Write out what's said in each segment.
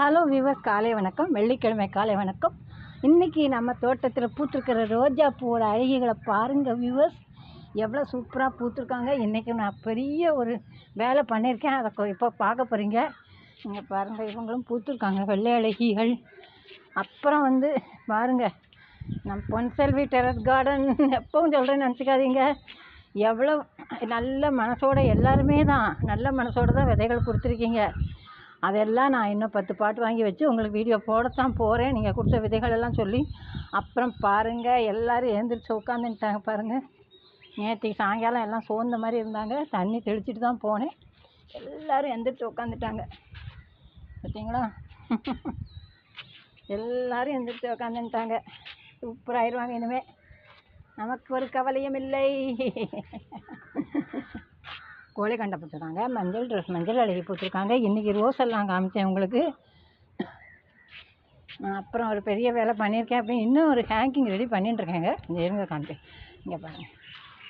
Hello viewers காலை வணக்கம். வெள்ளிக்கிழமை காலை வணக்கம். இன்றைக்கி நம்ம தோட்டத்தில் பூத்திருக்கிற ரோஜா பூவோட அழகிகளை பாருங்கள் வியூவர்ஸ். எவ்வளோ சூப்பராக பூத்திருக்காங்க. இன்றைக்கி நான் பெரிய ஒரு வேலை பண்ணியிருக்கேன். அதை இப்போ பார்க்க போகிறீங்க இங்கே பாருங்கள் இவங்களும் பூத்திருக்காங்க. வெள்ளை அழகிகள். அப்புறம் வந்து பாருங்கள் நம் பொன்செல்வி டெரஸ் கார்டன். எப்பவும் சொல்கிறேன்னு நினச்சிக்காதீங்க. எவ்வளோ நல்ல மனசோட எல்லாருமே தான். நல்ல மனசோட தான் விதைகள் கொடுத்துருக்கீங்க. அதெல்லாம் நான் இன்னும் பத்து பாட்டு வாங்கி வச்சு உங்களுக்கு வீடியோ போடத்தான் போகிறேன் நீங்கள் கொடுத்த விதைகள் எல்லாம் சொல்லி. அப்புறம் பாருங்கள் எல்லோரும் எழுந்திரிச்சு உட்காந்துட்டாங்க பாருங்கள் நேற்றுக்கு சாயங்காலம் எல்லாம் சோர்ந்த மாதிரி இருந்தாங்க. தண்ணி தெளிச்சிட்டு தான் போனேன். எல்லோரும் எந்திரிச்சு உட்காந்துட்டாங்க பார்த்தீங்களா? எல்லோரும் எந்திரிச்சு உட்காந்துட்டாங்க சூப்பராகிடுவாங்க இனிமேல் நமக்கு ஒரு கவலையும் இல்லை. கோழி கண்டை போட்டிருக்காங்க மஞ்சள் ட்ரெஸ் மஞ்சள் அழகி போட்டிருக்காங்க இன்றைக்கி ரோஸ் எல்லாம் காமிச்சேன் உங்களுக்கு. அப்புறம் ஒரு பெரிய வேலை பண்ணியிருக்கேன் அப்படி இன்னும் ஒரு ஹேங்கிங் ரெடி பண்ணிட்டு இருக்கேங்க. இந்த இருங்க காமிப்பேன். இங்கே பாருங்கள்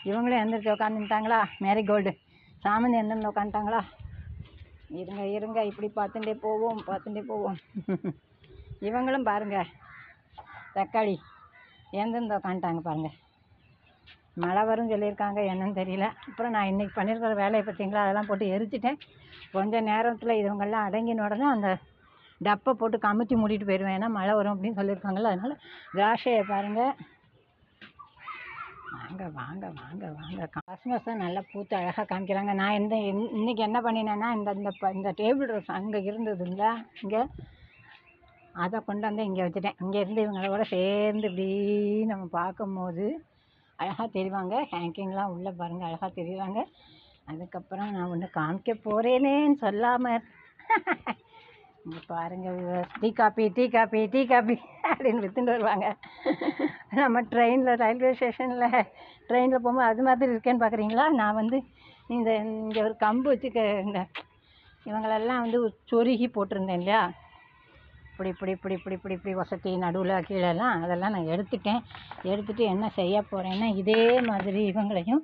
இவங்களும் எந்திரிச்சு உட்காந்துட்டாங்களா மேரிகோல்டு சாமந்தி எந்திருந்து உட்காந்துட்டாங்களா இருங்க இருங்க. இப்படி பார்த்துட்டே போவோம் பார்த்துட்டே போவோம். இவங்களும் பாருங்கள் தக்காளி எந்திருந்து உட்காந்துட்டாங்க பாருங்கள் மழை வரும் சொல்லியிருக்காங்க என்னன்னு தெரியல. அப்புறம் நான் இன்றைக்கி பண்ணியிருக்கிற வேலையை பார்த்தீங்களா அதெல்லாம் போட்டு எரிச்சிட்டேன். கொஞ்ச நேரத்தில் இதுவங்கெல்லாம் அடங்கின உடனே அந்த டப்பை போட்டு கமுத்தி மூடிட்டு போயிடுவேன் ஏன்னா மழை வரும் அப்படின்னு சொல்லியிருக்காங்கல்ல அதனால் திராட்சையை பாருங்கள் வாங்க வாங்க வாங்க வாங்க. காஸ்மஸ் தான் நல்லா பூத்து அழகாக காமிக்கிறாங்க. நான் எந்த இன்- இன்றைக்கி என்ன பண்ணினேன்னா இந்த இந்த ப- இந்த டேபிள் ரோஸ் அங்கே இருந்ததுங்களா இங்கே. அதை கொண்டு வந்து இங்கே வச்சுட்டேன். இங்கே இருந்து இவங்களோட சேர்ந்து இப்படி நம்ம பார்க்கும்போது அழகாக தெரிவாங்க. ஹேங்கிங்லாம் உள்ளே பாருங்கள் அழகாக தெரிவாங்க. அதுக்கப்புறம் நான் ஒன்று காமிக்க போகிறேனேன்னு சொல்லாமல் இங்கே பாருங்கள் tea coffee tea coffee tea coffee அப்படின்னு விற்றுட்டு வருவாங்க. நம்ம ட்ரெயினில் ரயில்வே ஸ்டேஷனில் ட்ரெயினில் போகும்போது அது மாதிரி இருக்கேன்னு பார்க்குறீங்களா நான் வந்து இந்த இங்கே ஒரு கம்பு வச்சுக்க இந்த இவங்களெல்லாம் வந்து சொருகி போட்டிருந்தேன் இல்லையா? இப்படி இப்படி இப்படி இப்படி இப்படி இப்படி வசதி நடுவில் கீழெல்லாம் அதெல்லாம் நான் எடுத்துட்டேன். எடுத்துட்டு என்ன செய்ய போகிறேன்னா இதே மாதிரி இவங்களையும்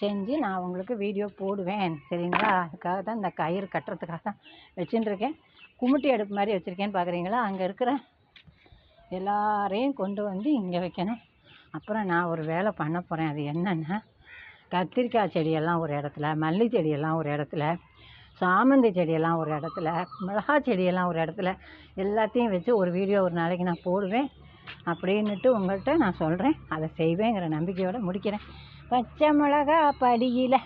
செஞ்சு நான் உங்களுக்கு வீடியோ போடுவேன். சரிங்களா? அதுக்காக தான் இந்த கயிறு கட்டுறதுக்காக தான் வச்சுட்டுருக்கேன். குமிட்டி அடுப்பு மாதிரி வச்சுருக்கேன்னு பார்க்குறீங்களா? அங்கே இருக்கிற எல்லாரையும் கொண்டு வந்து இங்கே வைக்கணும். அப்புறம் நான் ஒரு வேலை பண்ண போகிறேன் அது என்னென்னா கத்திரிக்காய் செடியெல்லாம் ஒரு இடத்துல மல்லி செடியெல்லாம் ஒரு இடத்துல சாமந்தி செடியெல்லாம் ஒரு இடத்துல மிளகா செடியெல்லாம் ஒரு இடத்துல எல்லாத்தையும் வச்சு ஒரு வீடியோ ஒரு நாளைக்கு நான் போடுவேன். அப்படின்னுட்டு உங்கள்கிட்ட நான் சொல்கிறேன் அதை செய்வேங்கிற நம்பிக்கையோடு முடிக்கிறேன். பச்சை மிளகா படியில்.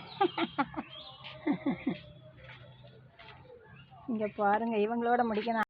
இங்கே பாருங்கள் இவங்களோட முடிக்கணும்